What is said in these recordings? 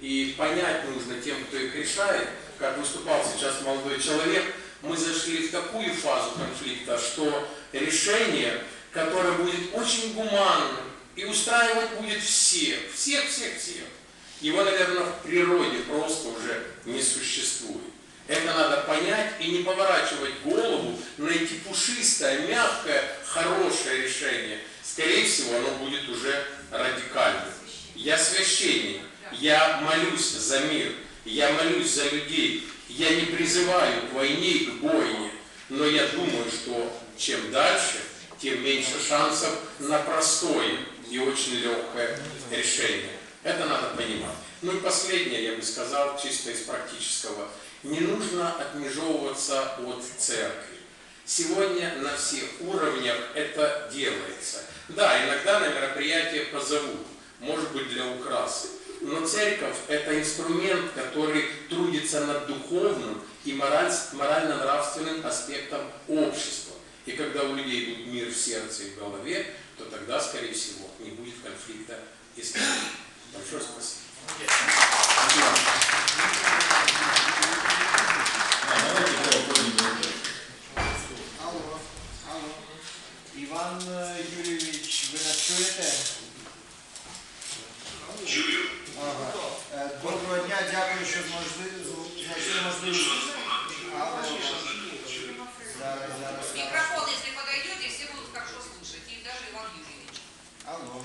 И понять нужно тем, кто их решает, как выступал сейчас молодой человек, мы зашли в такую фазу конфликта, что решение, которое будет очень гуманным и устраивать будет всех, всех, всех, всех, его, наверное, в природе просто уже не существует. Это надо понять и не поворачивать голову, найти пушистое, мягкое, хорошее решение. Скорее всего, оно будет уже радикальным. Я священник, я молюсь за мир, я молюсь за людей, я не призываю к войне и к бойне, но я думаю, что чем дальше, тем меньше шансов на простое и очень легкое решение. Это надо понимать. Ну и последнее, я бы сказал, чисто из практического. Не нужно отмежевываться от церкви. Сегодня на всех уровнях это делается. Да, иногда на мероприятие позовут, может быть для украсы. Но церковь – это инструмент, который трудится над духовным и мораль- морально-нравственным аспектом общества. И когда у людей будет мир в сердце и в голове, то тогда, скорее всего, не будет конфликта и страха. Большое спасибо. Знайшли можливість. Алло. Зараз, зараз, зараз. Микрофон, если подойдете, все будут хорошо слышать, и даже Иван Юрьевич. Алло.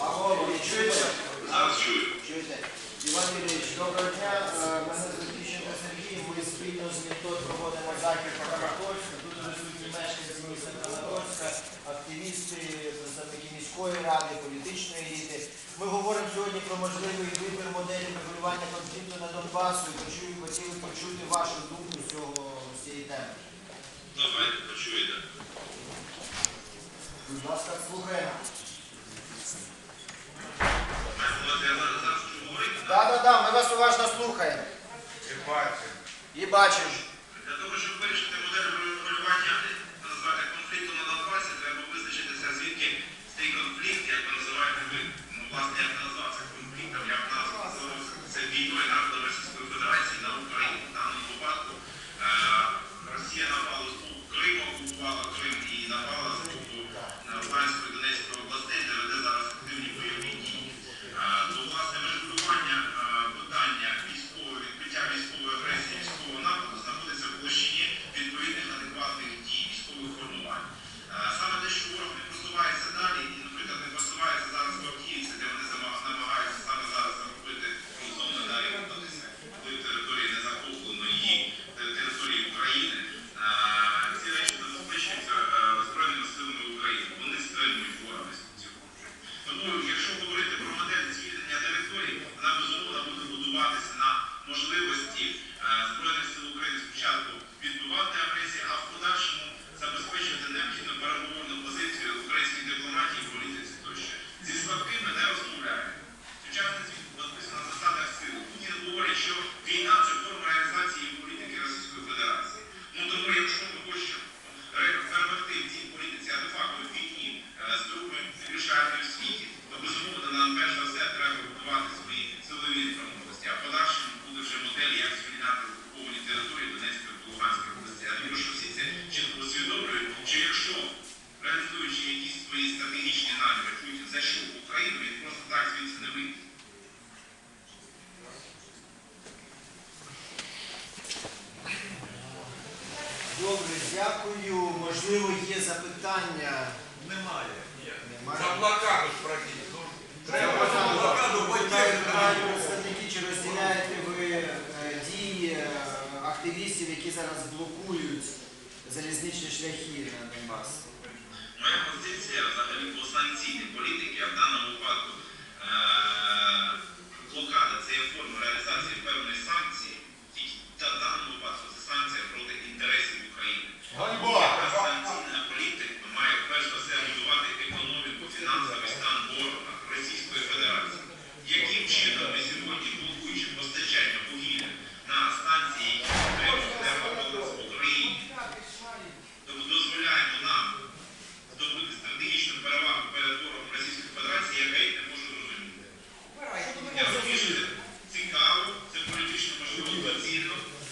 Алло, ви чуєте? Зараз чую. Чуєте? Іван Юрійович, доброго дня. Е, Мене звуть Тищенко Сергій. Ми спільно з МІТОД проводимо захід по Краматорську. Тут присутні мешканці міста Краматорська, активісти, представники міської ради, еліти. Ми говоримо сьогодні про можливий вибір моделі регулювання конфлікту на Донбасу і почую, хотіли почути вашу думку з цього з цієї теми. Давайте почуєте. Будь ласка, слухаємо. Так, так, так, ми вас уважно слухаємо. І бачимо. Для того, дякую. Можливо, є запитання. Немає. Немає. За блокаду ж пройдіть. Ну, Треба за блокаду потягнути. представники, чи розділяєте ви е, дії е, активістів, які зараз блокують залізничні шляхи на Донбас? Моя позиція взагалі по санкційній політиці,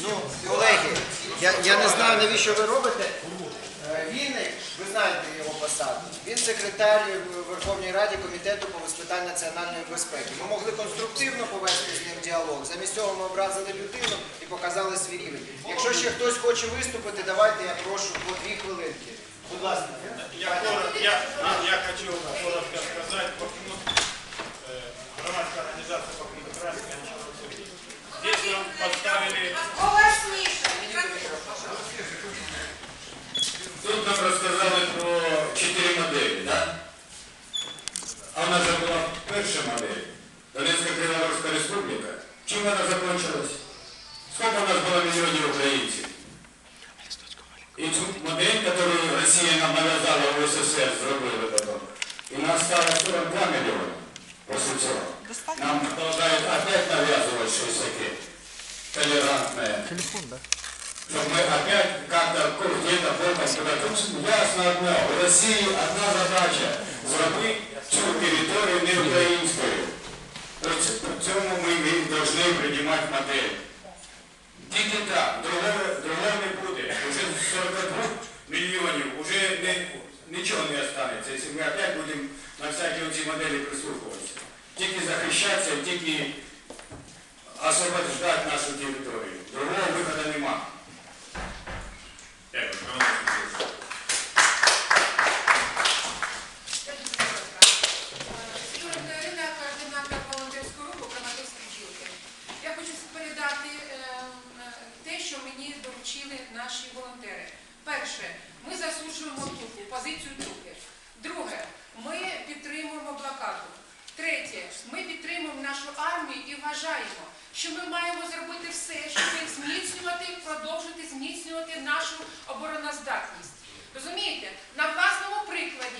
Ну, колеги, я, я не знаю, навіщо ви робите. Е, Вінник, ви знаєте його посаду. Він секретар в Верховній Раді комітету по питань національної безпеки. Ми могли конструктивно повести з ним діалог. Замість цього ми образили людину і показали свій рівень. Якщо ще хтось хоче виступити, давайте я прошу по дві хвилинки. Будь ласка. Я, коротко- я, я хочу Тут нам розказали про чотири моделі, так? А в нас же була перша модель. Донецька Кривоногорська республіка. Чим вона закінчилась? Скільки у нас було мільйонів українців? І цю модель, яку Росія нам нав'язала в СССР, зробили потім. І нас стало 42 мільйони. После цього. Нам продовжують опять нав'язувати щось таке толерантне. Мы опять как-то где-то боком куда-то. Ясно одно, у Росії одна задача зробити цю територію не українською. Цьому і повинні приймати модель. Тільки так, другого не буде. Уже 42 мільйонів, уже не, нічого не останеться, якщо ми опять будемо на всякі ці моделі прислухуватися. Тільки захищатися, тільки освобождати нашу територію. Другого виходу немає. Підтримуємо. Третє, ми підтримуємо нашу армію і вважаємо, що ми маємо зробити все, щоб зміцнювати, продовжити зміцнювати нашу обороноздатність. Розумієте, на власному прикладі